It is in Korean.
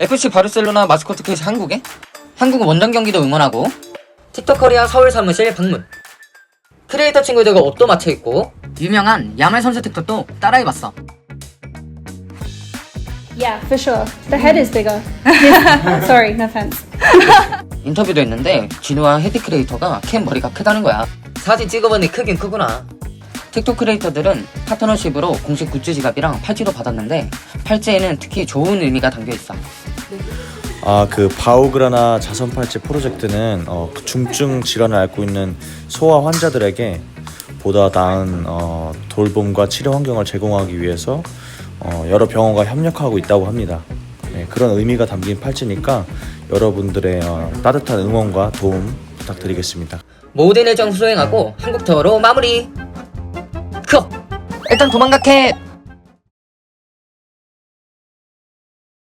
FC 바르셀로나 마스코트 켓이 한국에? 한국 원정 경기도 응원하고 틱톡커리아 서울 사무실 방문 크리에이터 친구들과 옷도 맞춰 입고 유명한 야말 선수 틱톡도 따라해봤어 Yeah, for sure. The head is bigger. Yeah. Sorry, no offense. 인터뷰도 했는데 진우와 헤드 크리에이터가 캠 머리가 크다는 거야 사진 찍어보니 크긴 크구나 틱톡 크리에이터들은 파트너십으로 공식 굿즈 지갑이랑 팔찌도 받았는데 팔찌에는 특히 좋은 의미가 담겨 있어 아, 그 바우그라나 자선 팔찌 프로젝트는 어, 그 중증 질환을 앓고 있는 소아 환자들에게 보다 나은 어, 돌봄과 치료 환경을 제공하기 위해서 어, 여러 병원과 협력하고 있다고 합니다. 네, 그런 의미가 담긴 팔찌니까 여러분들의 어, 따뜻한 응원과 도움 부탁드리겠습니다. 모든 일정 수행하고 한국 투어로 마무리 크 일단 도망가게